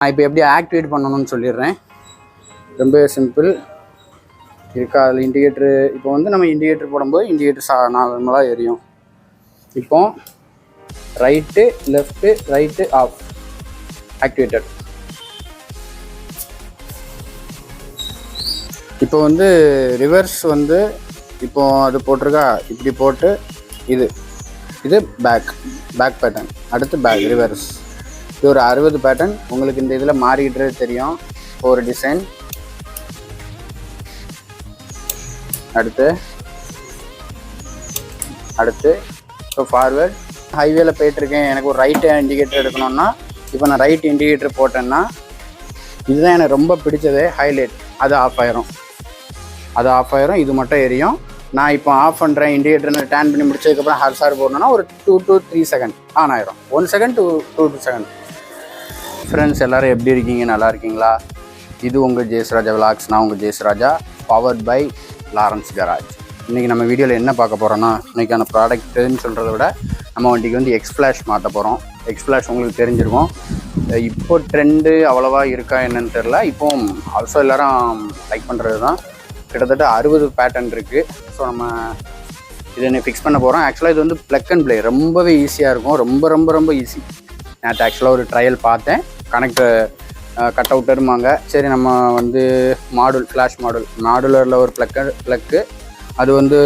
நான் இப்போ எப்படி ஆக்டிவேட் பண்ணணும்னு சொல்லிடுறேன். ரொம்ப சிம்பிள் இருக்கா? அதில் இண்டிகேட்ரு இப்போ வந்து நம்ம இண்டிகேட்டர் போடும்போது இண்டிகேட்டர் சா நார்மலாக எரியும். இப்போ right left right off activated இப்போ வந்து ரிவர்ஸ் வந்து இப்போ அது போட்டிருக்கா? இப்படி போட்டு இது. இது பேக் பேக் பேட்டர்ன் அடுத்து பேக் ரிவர்ஸ் இது ஒரு அறுபது பேட்டர்ன் உங்களுக்கு இந்த இதில் மாறிக்கிட்டு தெரியும். ஒரு டிசைன் அடுத்து. அடுத்து. ஸோ ஃபார்வேர்ட் ஹைவேல போயிட்டுருக்கேன். எனக்கு ஒரு ரைட்டு இண்டிகேட்டர் எடுக்கணும்னா இப்போ நான் ரைட் இண்டிகேட்டர் போட்டேன்னா இதுதான் எனக்கு ரொம்ப பிடிச்சது ஹைலைட் அது ஆஃப் ஆயிரும். அது ஆஃப் ஆயிரும். இது மட்டும் எரியும். நான் இப்போ ஆஃப் பண்ணுறேன் இண்டிகேட்டர் டேன் பண்ணி முடிச்சதுக்கப்புறம் ஹர்சார் போடணும்னா ஒரு two to three second on ஆயிரும். One second two two two second friends எல்லோரும் எப்படி இருக்கீங்க? நல்லா இருக்கீங்களா? இது உங்கள் ஜெயஸ்ராஜா விலாக்ஸ் நான் உங்கள் Jayasraja powered by Lawrence garage இன்றைக்கி நம்ம வீடியோவில் என்ன பார்க்க போகிறோன்னா இன்றைக்கான ப்ராடக்ட்டுன்னு சொல்கிறத விட நம்ம வண்டிக்கு வந்து எக்ஸ் ஃப்ளாஷ் மாற்ற போகிறோம் எக்ஸ்ஃப்ளாஷ் உங்களுக்கு தெரிஞ்சிருக்கும். இப்போ ட்ரெண்டு அவ்வளோவா இருக்கா என்னன்னு தெரில இப்போ ஆல்சோ எல்லாரும் லைக் பண்ணுறது தான் கிட்டத்தட்ட அறுபது பேட்டர்ன் இருக்குது ஸோ நம்ம இதை என்ன ஃபிக்ஸ் பண்ண போகிறோம் ஆக்சுவலாக இது வந்து ப்ளக் அண்ட் ப்ளே ரொம்பவே ஈஸியாக இருக்கும். ரொம்ப ரொம்ப ரொம்ப ஈஸி நேற்று ஆக்சுவலாக ஒரு ட்ரையல் பார்த்தேன். கனெக்ட் கட் அவுட்டருமாங்க சரி நம்ம வந்து மாடுல் ஃப்ளாஷ் மாடுல் மாடுலரில் ஒரு ப்ளக்கு ப்ளக்கு அது வந்து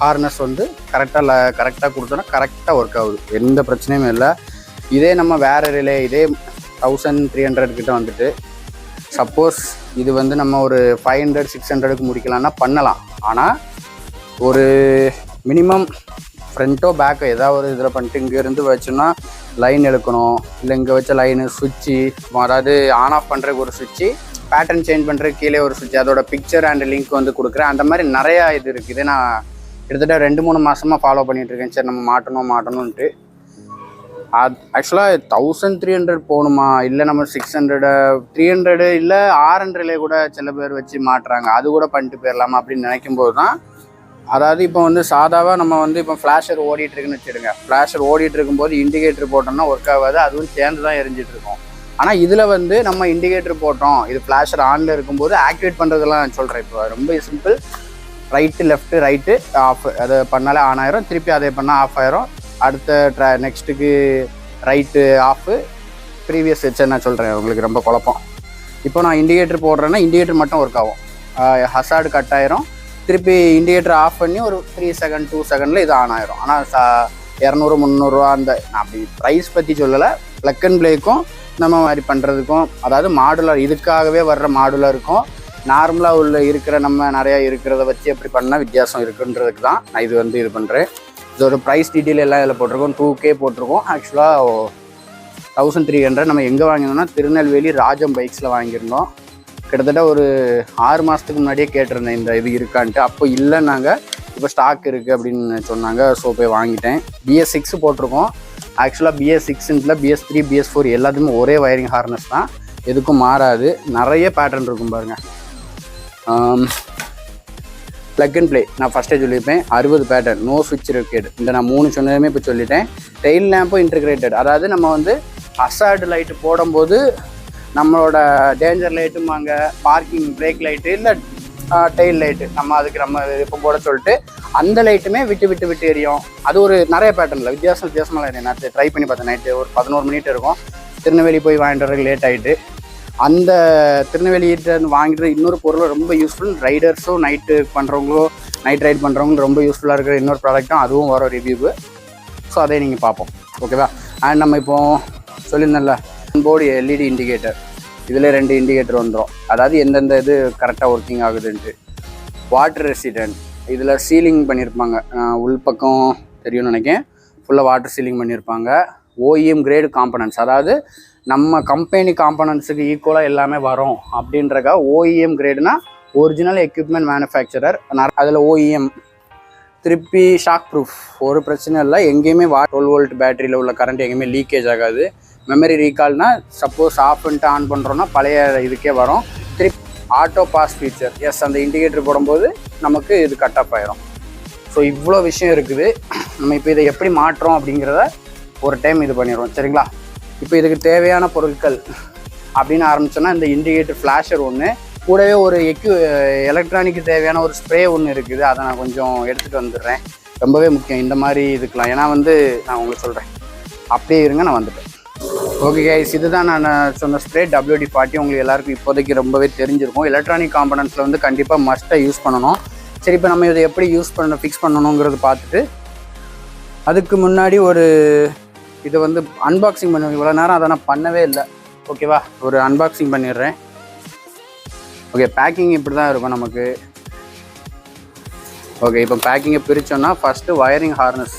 ஹார்னஸ் வந்து கரெக்டாக கரெக்டாக கொடுத்தோன்னா கரெக்டாக ஒர்க் ஆகுது. எந்த பிரச்சனையும் இல்லை. இதே நம்ம வேறு ரிலே இதே தௌசண்ட் த்ரீ ஹண்ட்ரட் கிட்ட வந்துட்டு சப்போஸ் இது வந்து நம்ம ஒரு ஃபைவ் ஹண்ட்ரட் சிக்ஸ் ஹண்ட்ரடுக்கு முடிக்கலாம்னா பண்ணலாம். ஆனால் ஒரு மினிமம் ஃப்ரண்ட்டோ பேக்கோ ஏதாவது ஒரு இதில் பண்ணிட்டு இங்கேருந்து வச்சோன்னா லைன் எடுக்கணும். இல்லை இங்கே வச்ச லைனு சுவிட்சு அதாவது ஆன் ஆஃப் பண்ணுறதுக்கு ஒரு சுவிட்சு பேட்டர்ன் சேஞ்ச் பண்ணுறதுக்கு கீழே ஒரு சுவிட்ச் அதோட பிக்சர் அண்ட் லிங்க் வந்து கொடுக்குறேன். அந்த மாதிரி நிறையா இது இருக்குது நான் கிட்டத்தட்ட ரெண்டு மூணு மாதமாக ஃபாலோ பண்ணிகிட்ருக்கேன் சார் சரி நம்ம மாட்டணும் மாட்டணும்ன்ட்டு. அது ஆக்சுவலாக தௌசண்ட் த்ரீ ஹண்ட்ரட் போகணுமா? இல்லை நம்ம சிக்ஸ் ஹண்ட்ரடு த்ரீ ஹண்ட்ரடு இல்லை ஆர் ஹண்ட்ரட்லேயே கூட சில பேர் வச்சு மாட்டுறாங்க. அது கூட பண்ணிட்டு போயிடலாமா அப்படின்னு நினைக்கும் போது தான் அதாவது இப்போ வந்து சாதாவாக நம்ம வந்து இப்போ ஃப்ளாஷர் ஓடிட்டுருக்குன்னு வச்சுடுங்க ஃப்ளாஷர் ஓடிட்டு இருக்கும்போது இண்டிகேட்டர் போட்டோம்னா ஒர்க் ஆகாது. அதுவும் சேர்ந்து தான் எரிஞ்சிட்டு இருக்கும் ஆனால் இதில் வந்து நம்ம இண்டிகேட்டர் போட்டோம். இது ஃப்ளாஷர் ஆனில் இருக்கும்போது ஆக்டிவேட் பண்ணுறதெல்லாம் நான் சொல்கிறேன் இப்போ ரொம்ப simple right left right off அதை பண்ணாலே ஆன் ஆயிரும். திருப்பி அதை பண்ணால் ஆஃப் ஆயிரும். அடுத்த ட்ரா நெக்ஸ்ட்டுக்கு ரைட்டு ஆஃபு ப்ரீவியஸ் வச்சு நான் சொல்கிறேன் உங்களுக்கு ரொம்ப குழப்பம். இப்போ நான் இண்டிகேட்டர் போடுறேன்னா இண்டிகேட்டர் மட்டும் ஒர்க் ஆகும். ஹசார்டு கட் ஆயிரும். திருப்பி இண்டிகேட்டர் ஆஃப் பண்ணி ஒரு த்ரீ செகண்ட் டூ செகண்டில் இது ஆன் ஆயிரும். ஆனால் சா இரநூறு முந்நூறுரூவா அந்த நான் அப்படி ப்ரைஸ் பற்றி சொல்லலை. ப்ளக் அண்ட் ப்ளேக்கும் நம்ம மாதிரி பண்ணுறதுக்கும் அதாவது மாடுலர் இதுக்காகவே வர்ற மாடுலருக்கும் நார்மலாக உள்ள இருக்கிற நம்ம நிறையா இருக்கிறத வச்சு எப்படி பண்ணால் வித்தியாசம் இருக்குன்றதுக்கு தான் நான் இது வந்து இது பண்ணுறேன் இதோட ப்ரைஸ் டீட்டெயில் எல்லாம் இதில் போட்டிருக்கோம். டூ கே போட்டிருக்கோம். ஆக்சுவலாக தௌசண்ட் த்ரீ ஹண்ட்ரட் நம்ம எங்கே வாங்கினோம்னா திருநெல்வேலி ராஜம் பைக்ஸில் வாங்கியிருந்தோம். கிட்டத்தட்ட ஒரு ஆறு மாதத்துக்கு முன்னாடியே கேட்டிருந்தேன் இந்த இது இருக்கான்ட்டு. அப்போ இல்லைன்னாங்க இப்போ ஸ்டாக் இருக்குது அப்படின்னு சொன்னாங்க. ஸோ போய் வாங்கிட்டேன். பிஎஸ் சிக்ஸ் போட்டிருக்கோம். ஆக்சுவலாக பிஎஸ் சிக்ஸ்ன்ல பிஎஸ் த்ரீ பிஎஸ் ஃபோர் எல்லாத்துக்குமே ஒரே வயரிங் ஹார்னஸ் தான். எதுக்கும் மாறாது. நிறைய பேட்டர்ன் இருக்கும் பாருங்கள் ப்ளக் அண்ட் ப்ளே நான் ஃபஸ்ட்டே சொல்லியிருப்பேன். அறுபது பேட்டர்ன் நோ சுவிட்ச் இருக்கேட் இந்த நான் மூணு சொன்னதுமே இப்போ சொல்லிட்டேன். டெயில் லேம்பும் இன்டகிரேட்டட் அதாவது நம்ம வந்து அசார்டு லைட்டு போடும்போது நம்மளோட டேஞ்சர் லைட்டுமாங்க பார்க்கிங் பிரேக் லைட்டு இல்லை டெயில் லைட்டு நம்ம அதுக்கு நம்ம இப்போ போட சொல்லிட்டு அந்த லைட்டுமே விட்டு விட்டு விட்டு எரியும். அது ஒரு நிறைய பேட்டர்னில் வித்தியாசம் வித்தியாசமாக எரியும் நான் ட்ரை பண்ணி பார்த்தேன். நைட்டு ஒரு பதினோரு மணிட்டு இருக்கும். திருநெல்வேலி போய் வாங்கிட்டு வரதுக்கு லேட் ஆகிட்டு அந்த திருநெல்வேலியிட்ட வாங்கிட்டு இன்னொரு பொருளும் ரொம்ப யூஸ்ஃபுல் ரைடர்ஸும் நைட்டு பண்ணுறவங்களோ நைட் ரைட் பண்ணுறவங்களும் ரொம்ப யூஸ்ஃபுல்லாக இருக்கிற இன்னொரு ப்ராடக்ட்டும் அதுவும் வரும் ரிவ்யூவு ஸோ அதை நீங்கள் பார்ப்போம். ஓகேவா அண்ட் நம்ம இப்போ சொல்லியிருந்தேன்ல போர்டு எல்இடி இண்டிகேட்டர் இதில் ரெண்டு இண்டிகேட்டர் வந்துடும் அதாவது எந்தெந்த இது கரெக்டாக ஒர்க்கிங் ஆகுதுன்ட்டு. வாட்டர் ரெசிடென்ட் இதில் சீலிங் பண்ணியிருப்பாங்க உள்பக்கம் தெரியும்னு நினைக்கேன் ஃபுல்லாக வாட்டர் சீலிங் பண்ணியிருப்பாங்க ஓஇஎம் கிரேடு காம்பனன்ட்ஸ் அதாவது நம்ம கம்பெனி காம்பனன்ட்ஸுக்கு ஈக்குவலாக எல்லாமே வரும் அப்படின்றக்கா ஓஇஎம் கிரேடுனா ஒரிஜினல் எக்யூப்மெண்ட் மேனுஃபேக்சரர் அதில் ஓஇஎம் திருப்பி ஷாக் ப்ரூஃப் ஒரு பிரச்சனை இல்லை. எங்கேயுமே வா டுவெல் வோல்ட் பேட்டரியில் உள்ள கரண்ட் எங்கேயுமே லீக்கேஜ் ஆகாது. மெமரி ரீகால்னால் சப்போஸ் ஆஃப் பண்ணிட்டு ஆன் பண்ணுறோன்னா பழைய இதுக்கே வரும். திருப்பி ஆட்டோ பாஸ் ஃபீச்சர் எஸ் அந்த இண்டிகேட்டர் போடும்போது நமக்கு இது கட் ஆஃப் ஆயிரும். ஸோ இவ்வளோ விஷயம் இருக்குது. நம்ம இப்போ இதை எப்படி மாற்றோம் அப்படிங்கிறத ஒரு டைம் இது பண்ணிடுவோம் சரிங்களா? இப்போ இதுக்கு தேவையான பொருட்கள் அப்படின்னு ஆரம்பிச்சோன்னா இந்த இண்டிகேட்டர் ஃப்ளாஷர் ஒன்று கூடவே ஒரு எக்யூ எலக்ட்ரானிக்கு தேவையான ஒரு ஸ்ப்ரே ஒன்று இருக்குது. அதை நான் கொஞ்சம் எடுத்துகிட்டு வந்துடுறேன். ரொம்பவே முக்கியம். இந்த மாதிரி இதுக்கெலாம் ஏன்னா வந்து நான் உங்களுக்கு சொல்கிறேன் அப்படியே இருங்க நான் வந்துட்டேன் ஓகே கைஸ் இதுதான் நான் சொன்ன ஸ்ப்ரே டபிள்யூடி ஃபார்ட்டி உங்களுக்கு எல்லாருக்கும் இப்போதைக்கு ரொம்பவே தெரிஞ்சிருக்கும். எலக்ட்ரானிக் காம்பனன்ட்ஸில் வந்து கண்டிப்பாக மஸ்ட்டாக யூஸ் பண்ணணும். சரி இப்போ நம்ம இதை எப்படி யூஸ் பண்ணணும் ஃபிக்ஸ் பண்ணணுங்கிறது பார்த்துட்டு அதுக்கு முன்னாடி ஒரு இதை வந்து அன்பாக்சிங் பண்ண இவ்வளோ நேரம் அதை நான் பண்ணவே இல்லை. ஓகேவா ஒரு அன்பாக்சிங் பண்ணிடுறேன். ஓகே பேக்கிங் இப்படி தான் இருக்கும் நமக்கு. ஓகே இப்போ பேக்கிங்கை பிரித்தோன்னா ஃபஸ்ட்டு வயரிங் ஹார்னஸ்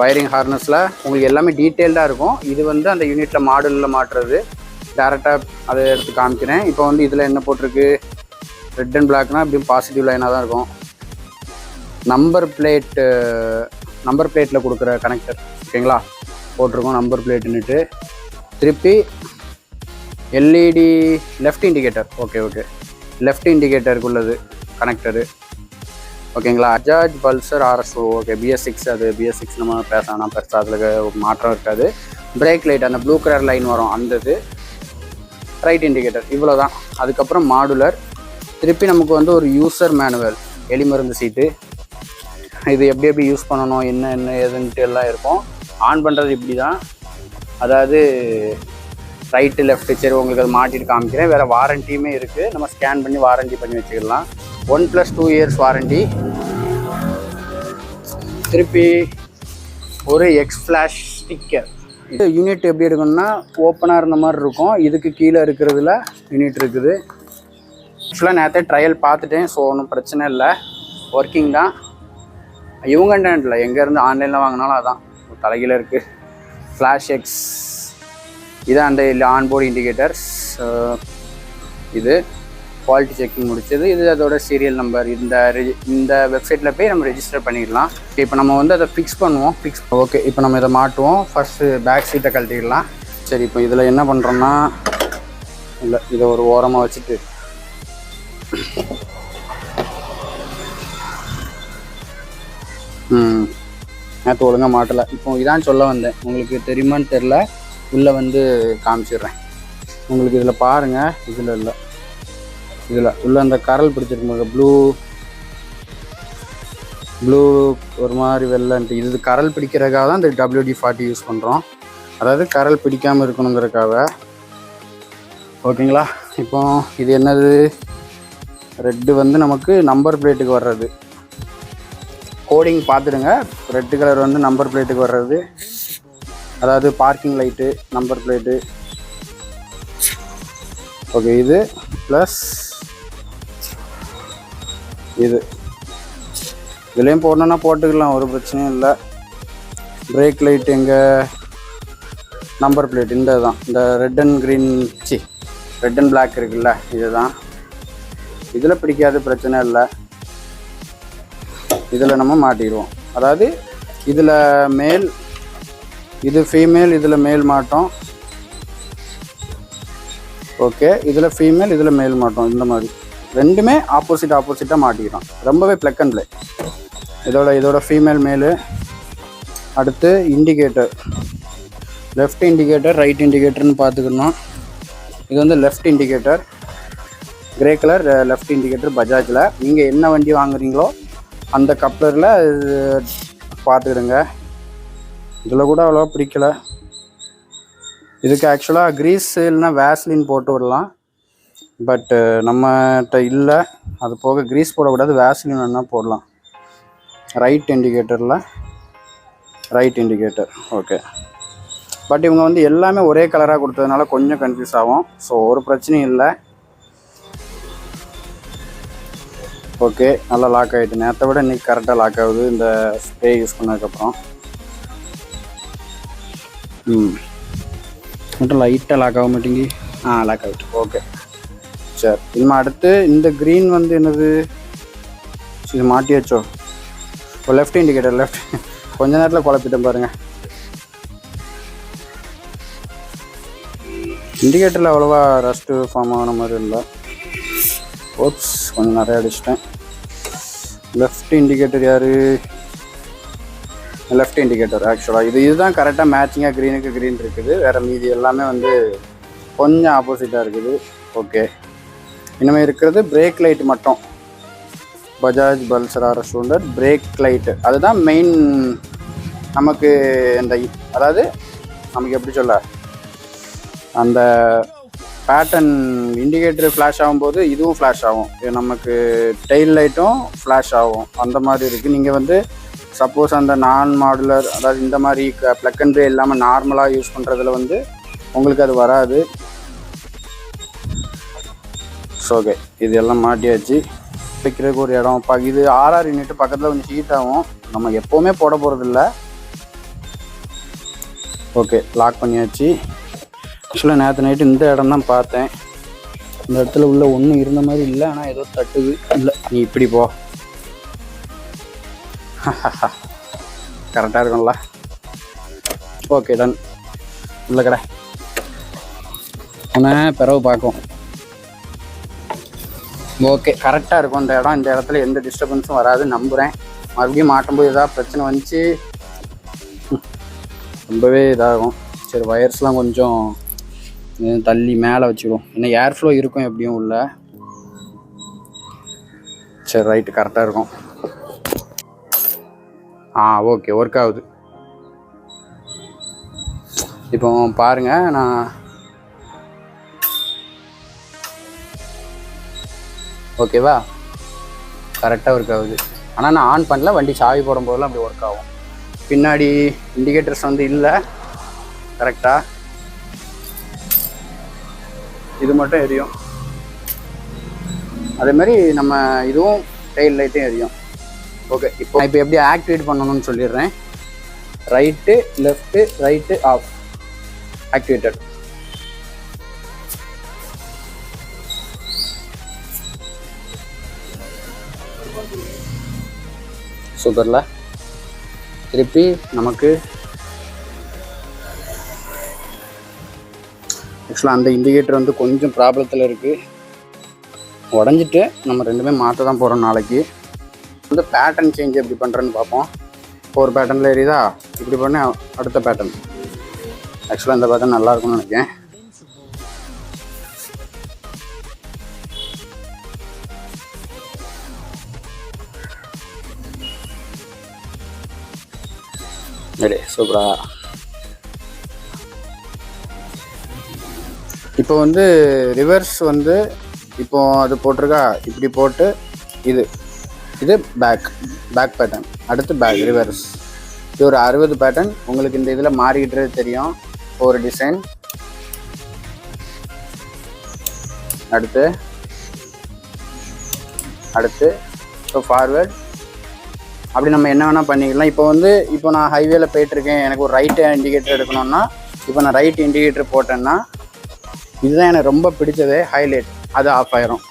வயரிங் ஹார்னஸில் உங்களுக்கு எல்லாமே டீட்டெயில்டாக இருக்கும். இது வந்து அந்த யூனிட்டில் மாடலில் மாட்டுறது. டேரெக்டாக அதை எடுத்து காமிக்கிறேன். இப்போ வந்து இதில் என்ன போட்டிருக்கு? ரெட் அண்ட் பிளாக்னால் இப்படியும் பாசிட்டிவ் லைனாக தான் இருக்கும். நம்பர் பிளேட்டு நம்பர் பிளேட்டில் கொடுக்குற கனெக்டர் ஓகேங்களா? போட்டிருக்கோம் நம்பர் பிளேட்டுன்னுட்டு திருப்பி LED left indicator okay okay left இண்டிகேட்டருக்கு உள்ளது கனெக்டரு ஓகேங்களா Bajaj Pulsar RS okay BS six அது பிஎஸ் சிக்ஸ் நம்ம பேசலாம். பெருசாக அதில் மாற்றம் இருக்காது. பிரேக் லைட் அந்த ப்ளூ கலர் லைன் வரும் அந்த இது. ரைட் இண்டிகேட்டர் இவ்வளோ தான் அதுக்கப்புறம் மாடுலர் திருப்பி நமக்கு வந்து ஒரு யூசர் மேனுவல் எலிமருந்து சீட்டு. இது எப்படி எப்படி யூஸ் பண்ணணும் என்ன என்ன ஏதுன்ட்டு எல்லாம் இருக்கும். ஆன் பண்ணுறது இப்படி தான் அதாவது ரைட்டு லெஃப்ட்டு சரி உங்களுக்கு அது மாட்டிட்டு காமிக்கிறேன். வேறு வாரண்டியுமே இருக்குது நம்ம ஸ்கேன் பண்ணி வாரண்டி பண்ணி வச்சுக்கலாம். One plus two years warranty திருப்பி ஒரு எக்ஸ் ஃப்ளாஷ் ஸ்டிக்கர் இது யூனிட் எப்படி எடுக்கணும்னா ஓப்பனாக இருந்த மாதிரி இருக்கும். இதுக்கு கீழே இருக்கிறதுல யூனிட் இருக்குது. ஆக்சுவலாக நேரத்தை ட்ரையல் பார்த்துட்டேன் ஸோ ஒன்றும் பிரச்சனை இல்லை. ஒர்க்கிங் தான். இவங்க இல்லை எங்கேருந்து ஆன்லைனில் வாங்கினாலும் அதான். தலைகீழ இருக்குது ஃப்ளாஷ் எக்ஸ் இதான் அந்த ஆன்போர்டு இண்டிகேட்டர்ஸ் இது. குவாலிட்டி செக்கிங் முடிச்சது. இது அதோட சீரியல் நம்பர் இந்த இந்த வெப்சைட்டில் போய் நம்ம ரெஜிஸ்டர் பண்ணிடலாம். இப்போ நம்ம வந்து அதை ஃபிக்ஸ் பண்ணுவோம். ஃபிக்ஸ் ஓகே இப்போ நம்ம இதை மாட்டுவோம் ஃபஸ்ட்டு பேக் சீட்டை கழட்டிடலாம். சரி இப்போ இதில் என்ன பண்ணுறோம்னா இல்லை இதை ஒரு ஓரமாக வச்சுட்டு. ம். நேற்று ஒழுங்காக மாட்டலை. இப்போ இதான் சொல்ல வந்தேன். உங்களுக்கு தெரியுமான்னு தெரில உள்ளே வந்து காமிச்சிடுறேன். உங்களுக்கு இதில் பாருங்கள் இதில் இல்லை. இதில் உள்ள அந்த கரல் பிடிச்சிருக்கும் ப்ளூ ப்ளூ ஒரு மாதிரி வெள்ளன்ட்டு இது கரல் பிடிக்கிறதுக்காக தான் இந்த டபிள்யூடி ஃபார்ட்டி யூஸ் பண்ணுறோம் அதாவது கரல் பிடிக்காமல் இருக்கணுங்கிறதுக்காக. ஓகேங்களா? இப்போ இது என்னது? ரெட்டு வந்து நமக்கு நம்பர் பிளேட்டுக்கு வர்றது. கோடிங் பார்த்துடுங்க. ரெட்டு கலர் வந்து நம்பர் பிளேட்டுக்கு வர்றது. அதாவது parking light number plate okay இது ப்ளஸ் இது இதுலேயும் போடணுன்னா போட்டுக்கலாம் ஒரு பிரச்சனையும் இல்லை. பிரேக் லைட் எங்கள் நம்பர் பிளேட் இந்த தான் இந்த ரெட் அண்ட் க்ரீன் சி ரெட் அண்ட் பிளாக் இருக்குல்ல இதுதான். இதில் பிடிக்காத பிரச்சனை இல்லை. இதில் நம்ம மாட்டிடுவோம். அதாவது இதில் மேல் இது ஃபீமேல் இதில் மேல் மாட்டோம். ஓகே இதில் ஃபீமேல் இதில் மேல் மாட்டோம் இந்த மாதிரி. ரெண்டுமே ஆப்போசிட் ஆப்போசிட்டாக மாட்டிக்கிறோம். ரொம்பவே பிளக் அண்ட் ப்ளே இதோட இதோட ஃபீமேல் மேலு அடுத்து இண்டிகேட்டர் லெஃப்ட் இண்டிகேட்டர் ரைட் இண்டிகேட்டர்னு பார்த்துக்கணும். இது வந்து left indicator grey colour left indicator பஜாஜில் நீங்கள் என்ன வண்டி வாங்குறீங்களோ அந்த கப்ளரில் பார்த்துக்கிடுங்க. இதில் கூட அவ்வளோவா பிடிக்கல. இதுக்கு ஆக்சுவலாக க்ரீஸ் இல்லைன்னா வேஸ்லின் போட்டு விடலாம். பட்டு நம்மகிட்ட இல்லை. அது போக க்ரீஸ் போடக்கூடாது வேஸ்லின் வேணால் போடலாம். ரைட் இண்டிகேட்டரில் ரைட் இண்டிகேட்டர் ஓகே பட் இவங்க வந்து எல்லாமே ஒரே கலராக கொடுத்ததுனால கொஞ்சம் கன்ஃபியூஸ் ஆகும். ஸோ ஒரு பிரச்சனையும் இல்லை. ஓகே நல்லா லாக் ஆகிட்டு நேற்றை விட இன்றைக்கி கரெக்டாக லாக் ஆகுது. இந்த ஸ்ப்ரே யூஸ் பண்ணதுக்கப்புறம். ம். மட்டும் லைட்டாக லாக் ஆக மாட்டேங்கி ஆ லாக் ஆகிட்டு ஓகே சரி. இனிமே அடுத்து இந்த க்ரீன் வந்து என்னது? இது மாட்டியாச்சோ? இப்போ லெஃப்ட் இண்டிகேட்டர் லெஃப்ட் கொஞ்ச நேரத்தில் குழப்பிட்டேன் பாருங்கள் இண்டிகேட்டரில் அவ்வளோவா ரஸ்ட்டு ஃபார்ம் ஆன மாதிரி இல்லை. ஓப்ஸ் கொஞ்சம் நிறைய அடிச்சிட்டேன். லெஃப்ட் இண்டிகேட்டர் யார்? லெஃப்ட் இண்டிகேட்டர் ஆக்சுவலாக இது இதுதான் கரெக்டாக மேட்சிங்காக க்ரீனுக்கு க்ரீன் இருக்குது. வேறு மீதி எல்லாமே வந்து கொஞ்சம் ஆப்போசிட்டாக இருக்குது. ஓகே இனிமேல் இருக்கிறது பிரேக் லைட் மட்டும். Bajaj Pulsar RS brake light அதுதான் மெயின் நமக்கு இந்த அதாவது நமக்கு எப்படி சொல்ல? அந்த பேட்டர்ன் இண்டிகேட்டர் ஃப்ளாஷ் ஆகும்போது இதுவும் ஃப்ளாஷ் ஆகும். இது நமக்கு டெயில் லைட்டும் ஃப்ளாஷ் ஆகும். அந்த மாதிரி இருக்குது நீங்கள் வந்து சப்போஸ் அந்த நான் மாடுலர் அதாவது இந்த மாதிரி ப்ளக் அண்ட் ப்ளே இல்லாமல் நார்மலாக யூஸ் பண்ணுறதுல வந்து உங்களுக்கு அது வராது. ஓகே இது எல்லாம் மாட்டியாச்சு. வைக்கிறதுக்கு ஒரு இடம். பா இது ஆர்ஆர் யூனிட் பக்கத்தில் கொஞ்சம் ஹீட் ஆகும். நம்ம எப்போவுமே போட போகிறதில்ல ஓகே லாக் பண்ணியாச்சு. ஆக்சுவலாக நேற்று நைட்டு இந்த இடம் தான் பார்த்தேன். இந்த இடத்துல உள்ள ஒன்றும் இருந்த மாதிரி இல்லை ஆனால் ஏதோ தட்டுது. இல்லை நீ இப்படி போ. கரெக்டாக இருக்கும்ல. ஓகே டன் இல்லை கடை. ஆனால் பிறகு பார்க்கும் ஓகே கரெக்டாக இருக்கும். இந்த இடம் இந்த இடத்துல எந்த டிஸ்டர்பன்ஸும் வராது நம்புகிறேன் மறுபடியும் மாட்டும்போது ஏதாவது பிரச்சனை வந்துச்சு ரொம்பவே இதாகும். சரி ஒயர்ஸ்லாம் கொஞ்சம் தள்ளி மேலே வச்சுக்குவோம் இன்னும் ஏர் ஃப்ளோ இருக்கும் எப்படியும் உள்ள? சரி ரைட்டு கரெக்டாக இருக்கும். ஆ ஓகே ஒர்க் ஆகுது. இப்போ பாருங்கள் நான் ஓகேவா? கரெக்டாக ஒர்க் ஆகுது. ஆனால் நான் ஆன் பண்ணல. வண்டி சாவி போடும்போதெல்லாம் அப்படி ஒர்க் ஆகும். பின்னாடி இண்டிகேட்டர்ஸ் வந்து இல்லை. கரெக்டாக இது மட்டும் எரியும். அதே மாதிரி நம்ம இதுவும் டெயில் லைட்டும் எரியும். ஓகே இப்போ இப்போ எப்படி ஆக்டிவேட் பண்ணணும்னு சொல்லிடுறேன். Right left right off activated சூப்பரில் திருப்பி நமக்கு ஆக்சுவலாக அந்த இண்டிகேட்டர் வந்து கொஞ்சம் ப்ராப்ளத்தில் இருக்குது உடஞ்சிட்டு நம்ம ரெண்டுமே மாற்ற தான் போகிறோம் நாளைக்கு. வந்து பேட்டர்ன் சேஞ்ச் எப்படி பண்ணுறேன்னு பார்ப்போம். இப்போ ஒரு பேட்டர்னில் எரியுதா? இப்படி பண்ண அடுத்த பேட்டர்ன் ஆக்சுவலாக இந்த பேட்டர்ன் நல்லா இருக்கும்னு நினைக்கிறேன். ரெடி சூப்பரா இப்போ வந்து ரிவர்ஸ் வந்து இப்போ அது போட்டிருக்கா? இப்படி போட்டு இது. இது பேக் பேக் பேட்டர்ன் அடுத்து பேக் ரிவர்ஸ் இது ஒரு அறுபது பேட்டர்ன் உங்களுக்கு இந்த இதில் மாறிக்கிட்டது தெரியும். ஒரு டிசைன் அடுத்து. அடுத்து. ஸோ ஃபார்வேர்ட் அப்படி நம்ம என்ன வேணால் பண்ணிக்கலாம். இப்போ வந்து இப்போ நான் ஹைவேல போயிட்டுருக்கேன். எனக்கு ஒரு ரைட்டு இண்டிகேட்டர் எடுக்கணும்னா இப்போ நான் ரைட் இண்டிகேட்டர் போட்டேன்னா இதுதான் எனக்கு ரொம்ப பிடிச்சது ஹைலைட் அது ஆஃப் ஆயிரும்.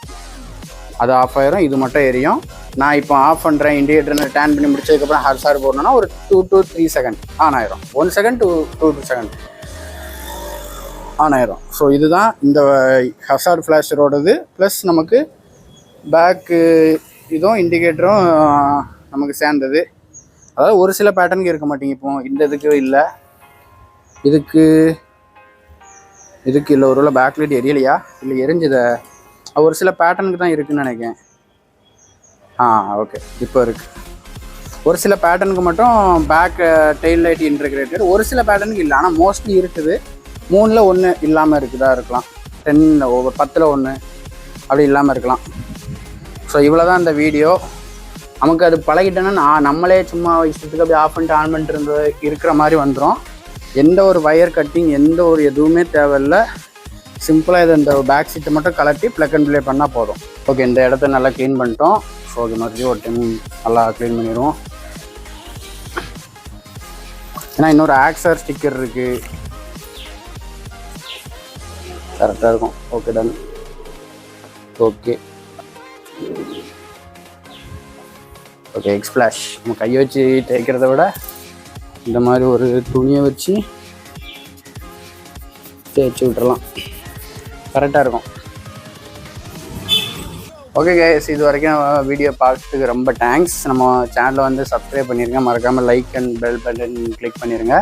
அது ஆஃப் ஆயிரும். இது மட்டும் எரியும். நான் இப்போ ஆஃப் பண்ணுறேன் இண்டிகேட்டர் டேன் பண்ணி முடிச்சதுக்கப்புறம் ஹர்சார் போடணும்னா ஒரு two two three second on ஆயிரும். One second two two two second on ஆயிரும். ஸோ இதுதான் இந்த ஹசார் ஃப்ளாஷரோடது ப்ளஸ் நமக்கு பேக்கு uh, இதுவும் இண்டிகேட்டரும் நமக்கு சேர்ந்தது. அதாவது ஒரு சில பேட்டர்னுக்கு இருக்க மாட்டேங்க இப்போ. இந்த இதுக்கு இல்லை. இதுக்கு இதுக்கு இல்லை. ஒரு வேளை பேக் லைட் எரியலையா? இல்லை எரிஞ்சுத? ஒரு சில பேட்டர்னுக்கு தான் இருக்குதுன்னு நினைக்கிறேன். ஆ ஓகே இப்போ இருக்குது ஒரு சில பேட்டர்னுக்கு மட்டும் பேக் டெயில் லைட் இன்டகிரேட்டட் ஒரு சில பேட்டர்னுக்கு இல்லை. ஆனால் மோஸ்ட்லி இருக்குது. மூணில் ஒன்று இல்லாமல் இருக்குதா இருக்கலாம். டென்னில் ஒவ்வொரு பத்தில் ஒன்று அப்படி இல்லாமல் இருக்கலாம். ஸோ இவ்வளோ தான் இந்த வீடியோ நமக்கு அது பழகிட்டோன்னா நான் நம்மளே சும்மா இஷ்டத்துக்கு அப்படியே ஆஃப் பண்ணிட்டு ஆன் பண்ணிட்டு இருந்த இருக்கிற மாதிரி வந்துடும் எந்த ஒரு ஒயர் கட்டிங் எந்த ஒரு எதுவுமே தேவையில்ல. சிம்பிளாக இது இந்த பேக் சீட்டை மட்டும் கலட்டி ப்ளக் அண்ட் ப்ளே பண்ணால் போதும். ஓகே இந்த இடத்த நல்லா க்ளீன் பண்ணிட்டோம். ஸோ ஓகே மறுபடியும் ஒரு டைம் நல்லா க்ளீன் பண்ணிடுவோம். ஏன்னா இன்னொரு ஆக்சர் ஸ்டிக்கர் இருக்குது கரெக்டாக இருக்கும். Okay done okay okay X flash நம்ம கையை வச்சு தேய்க்கிறத விட இந்த மாதிரி ஒரு துணியை வச்சு தேய்ச்சி விட்டுறலாம். கரெக்டாக இருக்கும். ஓகே கேஸ் இது வரைக்கும் வீடியோ பார்த்ததுக்கு ரொம்ப தேங்க்ஸ் நம்ம சேனலை வந்து சப்ஸ்கிரைப் பண்ணிடுங்க மறக்காமல் like and bell button click பண்ணிடுங்க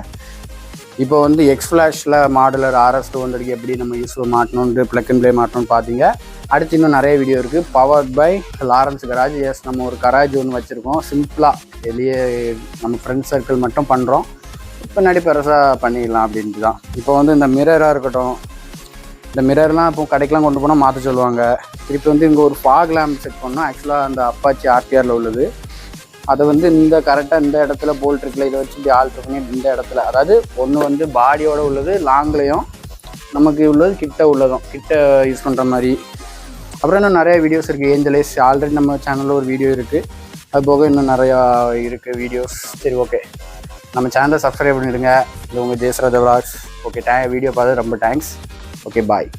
இப்போ வந்து எக்ஸ் ஃப்ளாஷில் மாடலர் ஆர்எஸ் டூ ஹண்ட்ரட்க்கு எப்படி நம்ம யூஸ் மாட்டணும்னு ப்ளக் அண்ட் ப்ளே மாட்டணும்னு பார்த்தீங்க அடுத்து இன்னும் நிறைய வீடியோ இருக்குது powered by Lawrence garage S நம்ம ஒரு கராஜ் ஒன்று வச்சுருக்கோம். சிம்பிளாக வெளியே நம்ம ஃப்ரெண்ட் சர்க்கிள் மட்டும் பண்ணுறோம் பின்னாடி பெருசாக பண்ணிடலாம் அப்படின்ட்டு தான். இப்போ வந்து இந்த மிரராக இருக்கட்டும். இந்த மிரர்லாம் இப்போ கடைக்கெலாம் கொண்டு போனால் மாற்ற சொல்லுவாங்க. திருப்பி வந்து இங்கே ஒரு ஃபாக் லேம்ப் செட் பண்ணோம் ஆக்சுவலாக அந்த அப்பாச்சி ஆர்டிஆரில் உள்ளது. அதை வந்து இந்த கரெக்டாக இந்த இடத்துல போல்ட் இருக்குல்ல இதை வச்சு இப்படி ஆல்ட்ரு பண்ணி இந்த இடத்துல. அதாவது ஒன்று வந்து பாடியோட உள்ளது லாங்லேயும் நமக்கு உள்ளது கிட்ட உள்ளதும். கிட்ட யூஸ் பண்ணுற மாதிரி. அப்புறம் இன்னும் நிறைய வீடியோஸ் இருக்குது ஏஞ்சலேஸ் ஆல்ரெடி நம்ம சேனலில் ஒரு வீடியோ இருக்குது அது போக இன்னும் நிறையா இருக்குது வீடியோஸ் சரி ஓகே நம்ம சேனலை சப்ஸ்கிரைப் பண்ணிடுங்க. இது உங்கள் ஜெயஸ்ரா விளாக்ஸ் ஓகே டே வீடியோ பார்த்து ரொம்ப தேங்க்ஸ் ஓகே பாய்